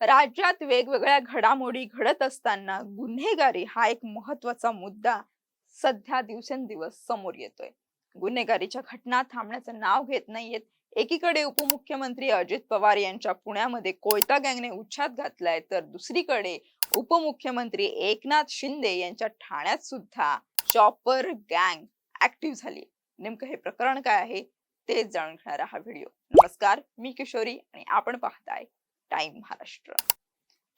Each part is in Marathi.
राज्यात वेगवेगळ्या घडामोडी घडत असताना गुन्हेगारी हा एक महत्त्वाचा मुद्दा सध्या दिवसेंदिवस समोर येतोय. गुन्हेगारीच्या घटना थांबण्याचं नाव घेत नाहीयेत. एकीकडे उपमुख्यमंत्री अजित पवार यांच्या पुण्यामध्ये कोयता गँगने उच्छाद घातलाय तर दुसरीकडे उपमुख्यमंत्री एकनाथ शिंदे यांच्या ठाण्यात सुद्धा चॉपर गँग ऍक्टिव्ह झाली नेमकं हे प्रकरण काय आहे तेच जाणून घेणारा हा व्हिडिओ. नमस्कार मी किशोरी आणि आपण पाहताय टाइम महाराष्ट्र.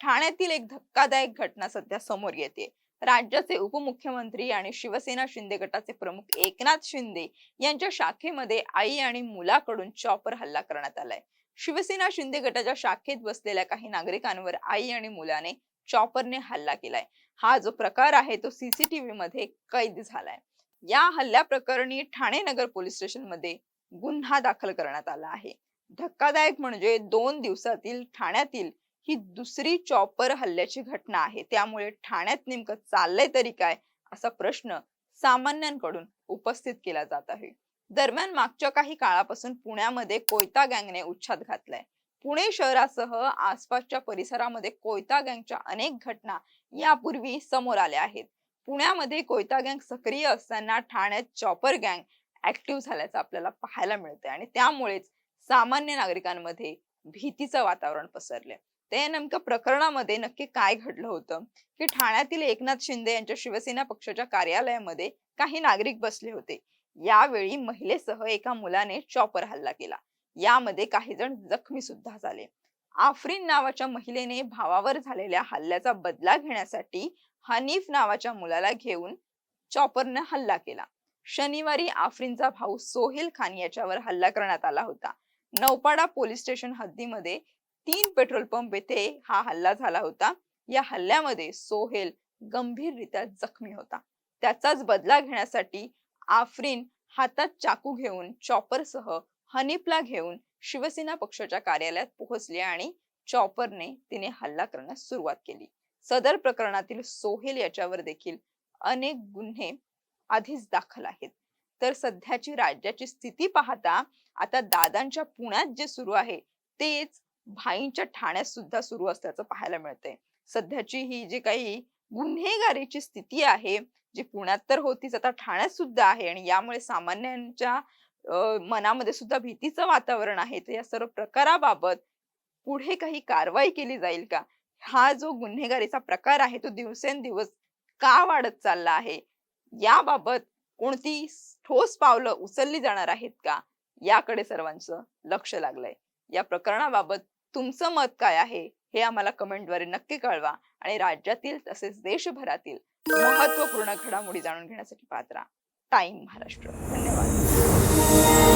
ठाण्यातील एक धक्कादायक घटना सध्या समोर येते. राज्याचे उपमुख्यमंत्री आणि शिवसेना शिंदे गटाचे प्रमुख एकनाथ शिंदे यांच्या शाखेमध्ये आई आणि मुलाकडून चॉपर हल्ला करण्यात आलाय. शिवसेना शिंदे गटाच्या शाखेत बसलेल्या काही नागरिकांवर आई आणि मुलाने चॉपरने हल्ला केलाय. हा जो प्रकार आहे तो सीसीटीव्ही मध्ये कैद झालाय. या हल्ल्या प्रकरणी ठाणे नगर पोलीस स्टेशनमध्ये गुन्हा दाखल करण्यात आला आहे. धक्कादायक म्हणजे दोन दिवसातील ठाण्यातील ही दुसरी चॉपर हल्ल्याची घटना आहे. त्यामुळे ठाण्यात नेमकं चाललंय तरी काय असा प्रश्न सामान्यांकडून उपस्थित केला जात आहे. दरम्यान मागच्या काही काळापासून पुण्यामध्ये कोयता गँगने उच्छाद घातलाय. पुणे शहरासह आसपासच्या परिसरामध्ये कोयता गँगच्या अनेक घटना यापूर्वी समोर आल्या आहेत. पुण्यामध्ये कोयता गँग सक्रिय असताना ठाण्यात चॉपर गँग ऍक्टिव्ह झाल्याचं आपल्याला पाहायला मिळतंय आणि त्यामुळेच सामान्य नागरिकांमध्ये भीतीचं वातावरण पसरलंय ते नेमकं प्रकरणामध्ये नक्की काय घडलं होतं? की ठाण्यातील एकनाथ शिंदे यांच्या शिवसेना पक्षाच्या कार्यालयामध्ये काही नागरिक बसले होते. यावेळी महिलेसह एका मुलाने चॉपर हल्ला केला. यामध्ये काही जण जखमी सुद्धा झाले. आफ्रिन नावाच्या महिलेने भावावर झालेल्या हल्ल्याचा बदला घेण्यासाठी हनीफ नावाच्या मुलाला घेऊन चॉपरने हल्ला केला. शनिवारी आफ्रिनचा भाऊ सोहेल खान याच्यावर हल्ला करण्यात आला होता. नौपाडा पोलीस स्टेशन हद्दीमध्ये तीन पेट्रोल पंप येथे हा हल्ला झाला होता. या हल्ल्यामध्ये सोहेल गंभीररित्या जखमी होता. त्याचाच बदला घेण्यासाठी आफ्रिन हातात चाकू घेऊन चॉपरसह हनीपला घेऊन शिवसेना पक्षाच्या कार्यालयात पोहोचली आणि चॉपरने तिने हल्ला करण्यास सुरुवात केली. सदर प्रकरणातील सोहेल याच्यावर देखील अनेक गुन्हे आधीच दाखल आहेत. तर सध्याची राज्याची स्थिती पाहता आता दादांच्या पुण्यात जे सुरू आहे तेच भाईंच्या ठाण्यात सुद्धा सुरू असल्याचं पाहायला मिळतंय. सध्याची ही जी काही गुन्हेगारीची स्थिती आहे जी पुण्यात तर होतीच आता ठाण्यात सुद्धा आहे आणि यामुळे सामान्यांच्या मनामध्ये सुद्धा भीतीचं वातावरण आहे. तर या सर्व प्रकाराबाबत पुढे काही कारवाई केली जाईल का? हा जो गुन्हेगारीचा प्रकार आहे तो दिवसेंदिवस का वाढत चालला आहे? याबाबत कोणती ठोस पावलं उचलली जाणार आहेत का? याकडे सर्वांचं लक्ष लागलंय. या प्रकरणाबाबत तुमचं मत काय आहे हे आम्हाला कमेंटद्वारे नक्की कळवा आणि राज्यातील तसेच देशभरातील महत्त्वपूर्ण घडामोडी जाणून घेण्यासाठी पात्रा टाइम महाराष्ट्र. धन्यवाद.